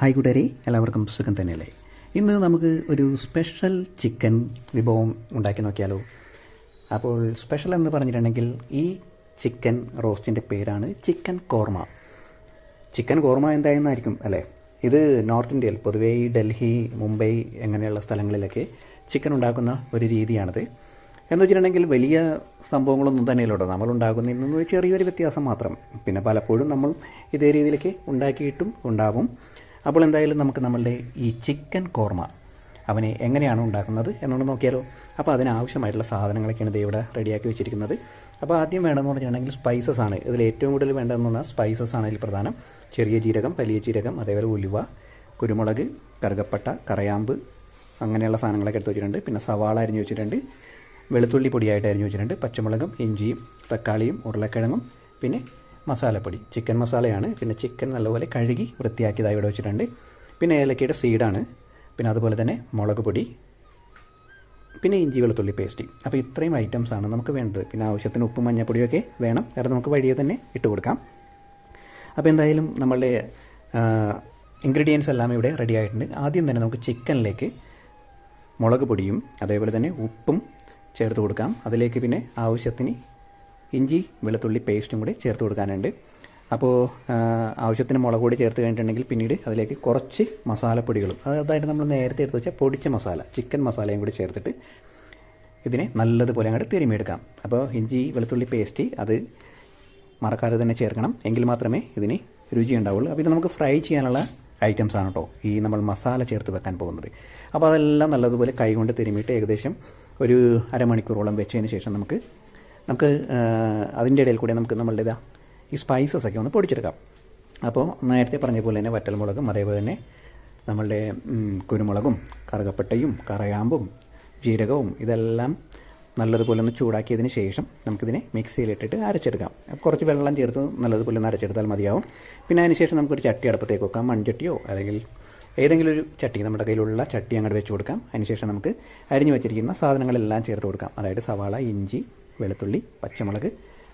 Hi കൂട്ടരെ എല്ലാവർക്കും സുഖം തന്നെയല്ലേ? ഇന്ന് നമുക്ക് ഒരു സ്പെഷ്യൽ ചിക്കൻ വിഭവം ഉണ്ടാക്കി നോക്കിയാലോ? അപ്പോൾ സ്പെഷ്യൽ എന്ന് പറഞ്ഞിട്ടുണ്ടെങ്കിൽ ഈ ചിക്കൻ റോസ്റ്റിന്റെ പേരാണ് ചിക്കൻ കോർമ ചിക്കൻ കോർമ എന്തായെന്നായിരിക്കും അല്ലേ? ഇത് നോർത്ത് ഇന്ത്യയിൽ പൊതുവേ ഈ ഡൽഹി മുംബൈ അങ്ങനെയുള്ള സ്ഥലങ്ങളിലൊക്കെ ചിക്കൻ ഉണ്ടാക്കുന്ന ഒരു രീതിയാണിത്. എന്ന് വെച്ചിട്ടുണ്ടെങ്കിൽ വലിയ സംഭവങ്ങളൊന്നും തന്നെയല്ല നമ്മൾ ഉണ്ടാക്കുന്നതിൽ നിന്ന് ചെറിയൊരു വ്യത്യാസം മാത്രം. പിന്നെ പലപ്പോഴും നമ്മൾ ഇതേ രീതിയിലേക്ക് ഉണ്ടാക്കിയിട്ടും ഉണ്ടാവും. അപ്പോൾ എന്തായാലും നമുക്ക് നമ്മളുടെ ഈ ചിക്കൻ കോർമ അവനെ എങ്ങനെയാണ് ഉണ്ടാക്കുന്നത് എന്നുകൊണ്ട് നോക്കിയാലോ. അപ്പോൾ അതിനാവശ്യമായിട്ടുള്ള സാധനങ്ങളൊക്കെയാണ് ഇത് ഇവിടെ റെഡിയാക്കി വെച്ചിരിക്കുന്നത്. അപ്പോൾ ആദ്യം വേണമെന്ന് പറഞ്ഞിട്ടുണ്ടെങ്കിൽ സ്പൈസസ് ആണ്. ഇതിൽ ഏറ്റവും കൂടുതൽ വേണ്ടതെന്ന് പറഞ്ഞാൽ സ്പൈസസ് ആണ് ഇതിൽ പ്രധാനം. ചെറിയ ജീരകം വലിയ ജീരകം അതേപോലെ ഉലുവ കുരുമുളക് കറുകപ്പട്ട കറയാമ്പ് അങ്ങനെയുള്ള സാധനങ്ങളൊക്കെ എടുത്ത് വെച്ചിട്ടുണ്ട്. പിന്നെ സവാള അരിഞ്ഞ് വെച്ചിട്ടുണ്ട്. വെളുത്തുള്ളി പൊടിയായിട്ട് അരിഞ്ഞ് വെച്ചിട്ടുണ്ട്. പച്ചമുളകും ഇഞ്ചിയും തക്കാളിയും ഉരുളക്കിഴങ്ങും പിന്നെ മസാലപ്പൊടി. ചിക്കൻ മസാലയാണ്. പിന്നെ ചിക്കൻ നല്ലപോലെ കഴുകി വൃത്തിയാക്കിയതായി ഇവിടെ വെച്ചിട്ടുണ്ട്. പിന്നെ ഏലക്കയുടെ സീഡാണ് പിന്നെ അതുപോലെ തന്നെ മുളക് പൊടി. പിന്നെ ഇഞ്ചി വെളുത്തുള്ളി പേസ്റ്റ് അപ്പോൾ ഇത്രയും ഐറ്റംസാണ് നമുക്ക് വേണ്ടത്. പിന്നെ ആവശ്യത്തിന് ഉപ്പും മഞ്ഞപ്പൊടിയൊക്കെ വേണം. കാരണം നമുക്ക് വഴിയെ തന്നെ ഇട്ട് കൊടുക്കാം. അപ്പോൾ എന്തായാലും നമ്മളുടെ ഇൻഗ്രീഡിയൻസ് എല്ലാം ഇവിടെ റെഡി ആയിട്ടുണ്ട്. ആദ്യം തന്നെ നമുക്ക് ചിക്കനിലേക്ക് മുളക് പൊടിയും അതേപോലെ തന്നെ ഉപ്പും ചേർത്ത് കൊടുക്കാം. അതിലേക്ക് പിന്നെ ആവശ്യത്തിന് ഇഞ്ചി വെളുത്തുള്ളി പേസ്റ്റും കൂടി ചേർത്ത് കൊടുക്കാനുണ്ട്. അപ്പോൾ ആവശ്യത്തിന് മുളക് പൊടി ചേർത്ത് കഴിഞ്ഞിട്ടുണ്ടെങ്കിൽ പിന്നീട് അതിലേക്ക് കുറച്ച് മസാലപ്പൊടികളും അതായത് നമ്മൾ നേരത്തെ എടുത്ത് വെച്ചാൽ പൊടിച്ച മസാല ചിക്കൻ മസാലയും കൂടി ചേർത്തിട്ട് ഇതിനെ നല്ലതുപോലെ അങ്ങോട്ട് തിരുമിയെടുക്കാം. അപ്പോൾ ഇഞ്ചി വെളുത്തുള്ളി പേസ്റ്റ് അത് മറക്കാതെ തന്നെ ചേർക്കണം. എങ്കിൽ മാത്രമേ ഇതിന് രുചി ഉണ്ടാവുള്ളൂ. പിന്നെ നമുക്ക് ഫ്രൈ ചെയ്യാനുള്ള ഐറ്റംസ് ആണ് കേട്ടോ ഈ നമ്മൾ മസാല ചേർത്ത് വെക്കാൻ പോകുന്നത്. അപ്പോൾ അതെല്ലാം നല്ലതുപോലെ കൈകൊണ്ട് തിരുമിയിട്ട് ഏകദേശം ഒരു അരമണിക്കൂറോളം വെച്ചതിന് ശേഷം നമുക്ക് നമുക്ക് അതിന്റെ ഇടയിൽ കൂടി നമുക്ക് നമ്മളുടെ ഈ സ്പൈസസ് ഒക്കെ ഒന്ന് പൊടിച്ചെടുക്കാം. അപ്പോൾ നേരത്തെ പറഞ്ഞ പോലെ തന്നെ വറ്റൽമുളകും അതേപോലെ തന്നെ നമ്മളുടെ കുരുമുളകും കറുകപ്പട്ടയും കറയാമ്പും ജീരകവും ഇതെല്ലാം നല്ലതുപോലെ ഒന്ന് ചൂടാക്കിയതിന് ശേഷം നമുക്കിതിനെ മിക്സിയിലിട്ടിട്ട് അരച്ചെടുക്കാം. കുറച്ച് വെള്ളം ചേർത്ത് നല്ലതുപോലെ ഒന്ന് അരച്ചെടുത്താൽ മതിയാവും. പിന്നെ അതിന് ശേഷം നമുക്കൊരു ചട്ടി അടുപ്പത്തേക്ക് വെക്കാം മൺചട്ടിയോ അല്ലെങ്കിൽ ഏതെങ്കിലും ഒരു ചട്ടി നമ്മുടെ കയ്യിലുള്ള ചട്ടി അങ്ങോട്ട് വെച്ച് കൊടുക്കാം. അതിനുശേഷം നമുക്ക് അരിഞ്ഞു വെച്ചിരിക്കുന്ന സാധനങ്ങളെല്ലാം ചേർത്ത് കൊടുക്കാം. അതായത് സവാള ഇഞ്ചി വെളുത്തുള്ളി പച്ചമുളക്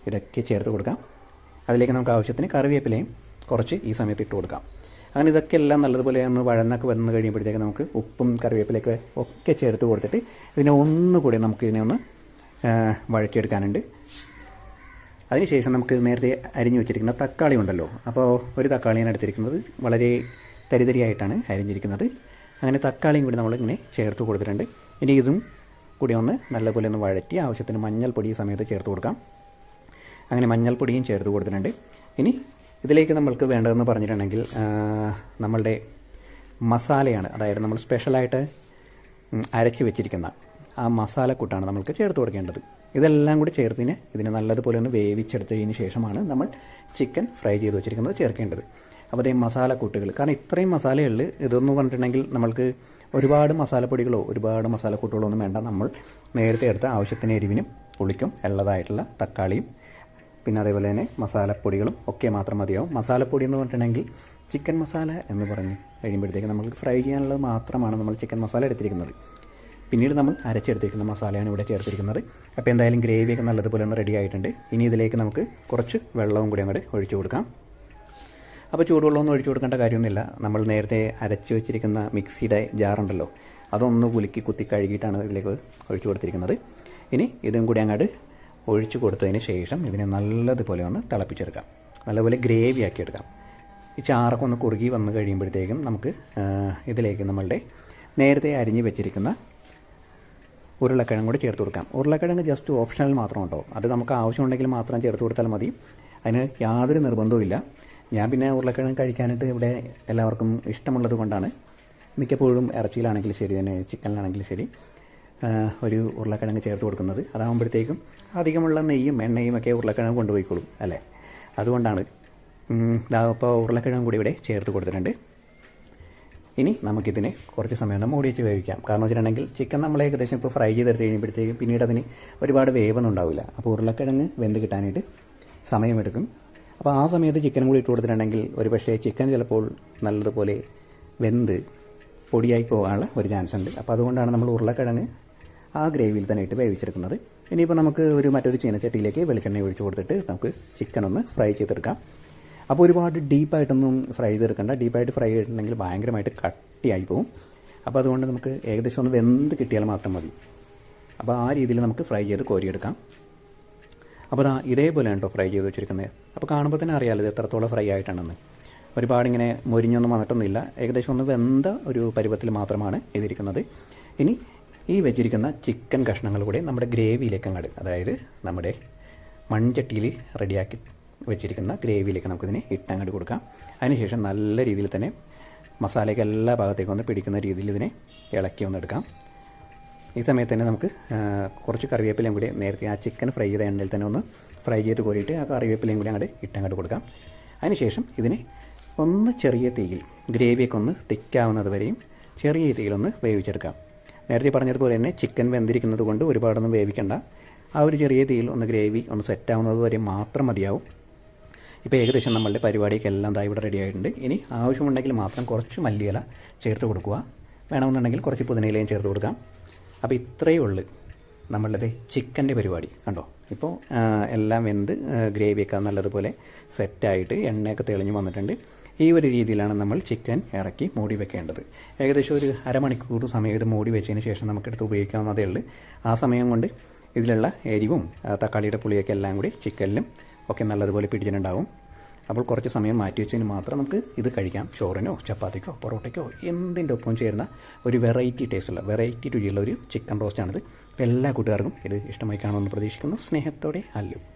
ഇതൊക്കെ ചേർത്ത് കൊടുക്കാം. അതിലേക്ക് നമുക്ക് ആവശ്യത്തിന് കറിവേപ്പിലയും കുറച്ച് ഈ സമയത്ത് ഇട്ട് കൊടുക്കാം. അങ്ങനെ ഇതൊക്കെ എല്ലാം നല്ലതുപോലെ ഒന്ന് വഴന്നൊക്കെ വന്ന് കഴിയുമ്പോഴത്തേക്ക് നമുക്ക് ഉപ്പും കറിവേപ്പിലയൊക്കെ ഒക്കെ ചേർത്ത് കൊടുത്തിട്ട് ഇതിനെ ഒന്നുകൂടി നമുക്ക് ഇതിനെ ഒന്ന് വഴറ്റിയെടുക്കാനുണ്ട്. അതിനുശേഷം നമുക്ക് നേരത്തെ അരിഞ്ഞു വെച്ചിരിക്കുന്ന തക്കാളി ഉണ്ടല്ലോ. അപ്പോൾ ഒരു തക്കാളിയാണ് എടുത്തിരിക്കുന്നത്. വളരെ തരിതരിയായിട്ടാണ് അരിഞ്ഞിരിക്കുന്നത്. അങ്ങനെ തക്കാളിയും കൂടി നമ്മളിങ്ങനെ ചേർത്ത് കൊടുത്തിട്ടുണ്ട്. ഇനി ഇതും കൂടി ഒന്ന് നല്ലപോലെ ഒന്ന് വഴറ്റി ആവശ്യത്തിന് മഞ്ഞൾപ്പൊടി ഈ സമയത്ത് ചേർത്ത് കൊടുക്കാം. അങ്ങനെ മഞ്ഞൾപ്പൊടിയും ചേർത്ത് കൊടുത്തിട്ടുണ്ട്. ഇനി ഇതിലേക്ക് നമ്മൾക്ക് വേണ്ടതെന്ന് പറഞ്ഞിട്ടുണ്ടെങ്കിൽ നമ്മളുടെ മസാലയാണ് അതായത് നമ്മൾ സ്പെഷ്യലായിട്ട് അരച്ച് വെച്ചിരിക്കുന്ന ആ മസാലക്കൂട്ടാണ് നമ്മൾക്ക് ചേർത്ത് കൊടുക്കേണ്ടത്. ഇതെല്ലാം കൂടി ചേർത്തിന് ഇതിനെ നല്ലതുപോലെ ഒന്ന് വേവിച്ചെടുത്തതിന് ശേഷമാണ് നമ്മൾ ചിക്കൻ ഫ്രൈ ചെയ്ത് വെച്ചിരിക്കുന്നത് ചേർക്കേണ്ടത്. അപ്പോൾ അതേ മസാലക്കൂട്ടുകൾ കാരണം ഇത്രയും മസാലയുള്ളു ഇതെന്ന് പറഞ്ഞിട്ടുണ്ടെങ്കിൽ നമ്മൾക്ക് ഒരുപാട് മസാലപ്പൊടികളോ ഒരുപാട് മസാലക്കൂട്ടുകളോ ഒന്നും വേണ്ട. നമ്മൾ നേരത്തെ എടുത്ത ആവശ്യത്തിന് എരിവിനും പുളിക്കും ഉള്ളതായിട്ടുള്ള തക്കാളിയും പിന്നെ അതേപോലെ തന്നെ മസാലപ്പൊടികളും ഒക്കെ മാത്രം മതിയാവും. മസാലപ്പൊടി എന്ന് പറഞ്ഞിട്ടുണ്ടെങ്കിൽ ചിക്കൻ മസാല എന്ന് പറഞ്ഞ് കഴിയുമ്പോഴത്തേക്ക് നമുക്ക് ഫ്രൈ ചെയ്യാനുള്ളത് മാത്രമാണ് നമ്മൾ ചിക്കൻ മസാല എടുത്തിരിക്കുന്നത്. പിന്നീട് നമ്മൾ അരച്ചെടുത്തിരിക്കുന്ന മസാലയാണ് ഇവിടെ ചേർത്തിരിക്കുന്നത്. അപ്പോൾ എന്തായാലും ഗ്രേവിയൊക്കെ നല്ലതുപോലെ ഒന്ന് റെഡി ആയിട്ടുണ്ട്. ഇനി ഇതിലേക്ക് നമുക്ക് കുറച്ച് വെള്ളവും കൂടി അങ്ങോട്ട് ഒഴിച്ചു കൊടുക്കാം. അപ്പോൾ ചൂടുവെള്ളമൊന്നും ഒഴിച്ചു കൊടുക്കേണ്ട കാര്യമൊന്നുമില്ല. നമ്മൾ നേരത്തെ അരച്ചു വെച്ചിരിക്കുന്ന മിക്സിയുടെ ജാറുണ്ടല്ലോ അതൊന്ന് കുലുക്കി കുത്തി കഴുകിയിട്ടാണ് ഇതിലേക്ക് ഒഴിച്ചു കൊടുത്തിരിക്കുന്നത്. ഇനി ഇതും കൂടി അങ്ങോട്ട് ഒഴിച്ചു കൊടുത്തതിന് ശേഷം ഇതിനെ നല്ലതുപോലെ ഒന്ന് തിളപ്പിച്ചെടുക്കാം. നല്ലപോലെ ഗ്രേവി ആക്കി എടുക്കാം. ഈ ചാറൊക്കെ ഒന്ന് കുറുകി വന്ന് കഴിയുമ്പോഴത്തേക്കും നമുക്ക് ഇതിലേക്ക് നമ്മളുടെ നേരത്തെ അരിഞ്ഞ് വെച്ചിരിക്കുന്ന ഉരുളക്കിഴങ്ങ് കൂടി ചേർത്ത് കൊടുക്കാം. ഉരുളക്കിഴങ്ങ് ജസ്റ്റ് ഓപ്ഷണൽ മാത്രം കേട്ടോ അത് നമുക്ക് ആവശ്യമുണ്ടെങ്കിൽ മാത്രം ചേർത്ത് കൊടുത്താൽ മതി. അതിന് യാതൊരു നിർബന്ധവും ഞാൻ പിന്നെ ഉരുളക്കിഴങ്ങ് കഴിക്കാനായിട്ട് ഇവിടെ എല്ലാവർക്കും ഇഷ്ടമുള്ളത് കൊണ്ടാണ്. മിക്കപ്പോഴും ഇറച്ചിയിലാണെങ്കിലും ശരി തന്നെ ചിക്കനിലാണെങ്കിലും ശരി ഒരു ഉരുളക്കിഴങ്ങ് ചേർത്ത് കൊടുക്കുന്നത്. അതാകുമ്പോഴത്തേക്കും അധികമുള്ള നെയ്യും എണ്ണയും ഒക്കെ ഉരുളക്കിഴങ്ങ് കൊണ്ടുപോയിക്കോളും അല്ലേ? അതുകൊണ്ടാണ് ഇപ്പോൾ ഉരുളക്കിഴങ്ങ് കൂടി ഇവിടെ ചേർത്ത് കൊടുത്തിട്ടുണ്ട്. ഇനി നമുക്കിതിനെ കുറച്ച് സമയം ഒന്ന് മൂടി വെച്ച് വേവിക്കാം. കാരണം വെച്ചിട്ടുണ്ടെങ്കിൽ ചിക്കൻ നമ്മൾ ഏകദേശം ഇപ്പോൾ ഫ്രൈ ചെയ്തെടുത്ത് കഴിയുമ്പോഴത്തേക്കും പിന്നീട് അതിന് ഒരുപാട് വേവൊന്നും ഉണ്ടാവില്ല. അപ്പോൾ ഉരുളക്കിഴങ്ങ് വെന്ത് കിട്ടാനായിട്ട് സമയമെടുക്കും. അപ്പോൾ ആ സമയത്ത് ചിക്കനും കൂടി ഇട്ട് കൊടുത്തിട്ടുണ്ടെങ്കിൽ ഒരു പക്ഷേ ചിക്കൻ ചിലപ്പോൾ നല്ലതുപോലെ വെന്ത് പൊടിയായി പോകാനുള്ള ഒരു ചാൻസ് ഉണ്ട്. അപ്പോൾ അതുകൊണ്ടാണ് നമ്മൾ ഉരുളക്കിഴങ്ങ് ആ ഗ്രേവിയിൽ തന്നെ ഇട്ട് വേവിച്ചെടുക്കുന്നത്. ഇനിയിപ്പോൾ നമുക്ക് ഒരു മറ്റൊരു ചീനച്ചട്ടിയിലേക്ക് വെളിച്ചെണ്ണ ഒഴിച്ചു കൊടുത്തിട്ട് നമുക്ക് ചിക്കൻ ഒന്ന് ഫ്രൈ ചെയ്തെടുക്കാം. അപ്പോൾ ഒരുപാട് ഡീപ്പായിട്ടൊന്നും ഫ്രൈ ചെയ്തെടുക്കണ്ട. ഡീപ്പായിട്ട് ഫ്രൈ ചെയ്തിട്ടുണ്ടെങ്കിൽ ഭയങ്കരമായിട്ട് കട്ടിയായി പോകും അപ്പോൾ അതുകൊണ്ട് നമുക്ക് ഏകദേശം ഒന്ന് വെന്ത് കിട്ടിയാൽ മാത്രം മതി. അപ്പോൾ ആ രീതിയിൽ നമുക്ക് ഫ്രൈ ചെയ്ത് കോരിയെടുക്കാം. അപ്പോൾ ഇതാ ഇതേപോലെയാണ് കേട്ടോ ഫ്രൈ ചെയ്ത് വെച്ചിരിക്കുന്നത്. അപ്പോൾ കാണുമ്പോൾ തന്നെ അറിയാമല്ലോ ഇത് എത്രത്തോളം ഫ്രൈ ആയിട്ടാണെന്ന്. ഒരുപാട് ഇങ്ങനെ മൊരിഞ്ഞൊന്നും വന്നിട്ടൊന്നുമില്ല. ഏകദേശം ഒന്ന് വെന്ത ഒരു പരുവത്തിൽ മാത്രമാണ് ഇതിരിക്കുന്നത് ഇനി ഈ വെച്ചിരിക്കുന്ന ചിക്കൻ കഷ്ണങ്ങൾ കൂടെ നമ്മുടെ ഗ്രേവിയിലേക്ക് അങ്ങോട്ട് അതായത് നമ്മുടെ മൺചട്ടിയിൽ റെഡിയാക്കി വെച്ചിരിക്കുന്ന ഗ്രേവിയിലേക്ക് നമുക്കിതിനെ ഇട്ടങ്ങോട്ട് കൊടുക്കാം. അതിനുശേഷം നല്ല രീതിയിൽ തന്നെ മസാലയ്ക്ക് എല്ലാ ഭാഗത്തേക്കും ഒന്ന് പിടിക്കുന്ന രീതിയിൽ ഇതിനെ ഇളക്കി ഒന്ന് എടുക്കാം. ഈ സമയത്ത് തന്നെ നമുക്ക് കുറച്ച് കറിവേപ്പിലയും കൂടി നേരത്തെ ആ ചിക്കൻ ഫ്രൈ ചെയ്ത എണ്ണയിൽ തന്നെ ഒന്ന് ഫ്രൈ ചെയ്ത് കോരിയിട്ട് ആ കറിവേപ്പിലയും കൂടി അങ്ങോട്ട് ഇട്ടങ്ങോട്ട് കൊടുക്കാം. അതിനുശേഷം ഇതിനെ ഒന്ന് ചെറിയ തീയിൽ ഗ്രേവിയൊക്കെ ഒന്ന് തിക്കാവുന്നത് വരെയും ചെറിയ തീയിലൊന്ന് വേവിച്ചെടുക്കാം. നേരത്തെ പറഞ്ഞതുപോലെ തന്നെ ചിക്കൻ വെന്തിരിക്കുന്നത് കൊണ്ട് ഒരുപാടൊന്നും വേവിക്കണ്ട. ആ ഒരു ചെറിയ തീയിൽ ഒന്ന് ഗ്രേവി ഒന്ന് സെറ്റാവുന്നത് വരെ മാത്രം മതിയാവും. ഇപ്പോൾ ഏകദേശം നമ്മളുടെ പരിപാടിയൊക്കെ എല്ലാം ദാ ഇവിടെ റെഡി ആയിട്ടുണ്ട്. ഇനി ആവശ്യമുണ്ടെങ്കിൽ മാത്രം കുറച്ച് മല്ലിയില ചേർത്ത് കൊടുക്കുക. വേണമെന്നുണ്ടെങ്കിൽ കുറച്ച് പുതിനയിലയും ചേർത്ത് കൊടുക്കാം. അപ്പോൾ ഇത്രയേ ഉള്ളൂ നമ്മളുടെ ചിക്കന്റെ പരിപാടി. കണ്ടോ? ഇപ്പോൾ എല്ലാം വെന്ത് ഗ്രേവി ഗ്രേവിയൊക്കെ നല്ലതുപോലെ സെറ്റായിട്ട് എണ്ണയൊക്കെ തെളിഞ്ഞ് വന്നിട്ടുണ്ട്. ഈ ഒരു രീതിയിലാണ് നമ്മൾ ചിക്കൻ ഇറക്കി മൂടി വെക്കേണ്ടത്. ഏകദേശം ഒരു അരമണിക്കൂർ സമയം ഇത് മൂടി വെച്ചതിന് ശേഷം നമുക്കെടുത്ത് ഉപയോഗിക്കാവുന്നതേ ഉള്ളൂ. ആ സമയം കൊണ്ട് ഇതിലുള്ള എരിവും തക്കാളിയുടെ പുളിയൊക്കെ എല്ലാം കൂടി ചിക്കനിലും ഒക്കെ നല്ലതുപോലെ പിടിച്ചിട്ടുണ്ടാവും. അപ്പോൾ കുറച്ച് സമയം മാറ്റി വെച്ചതിന് മാത്രം നമുക്ക് ഇത് കഴിക്കാം. ചോറിനോ ചപ്പാത്തിക്കോ പൊറോട്ടയ്ക്കോ എന്തിന്റെ ഒപ്പം ചേരുന്ന ഒരു വെറൈറ്റി ടേസ്റ്റുള്ള വെറൈറ്റി രുചിയുള്ള ഒരു ചിക്കൻ റോസ്റ്റാണിത് എല്ലാ കൂട്ടുകാർക്കും ഇത് ഇഷ്ടമായി കാണുമെന്ന് പ്രതീക്ഷിക്കുന്നു. സ്നേഹത്തോടെ അല്ലു.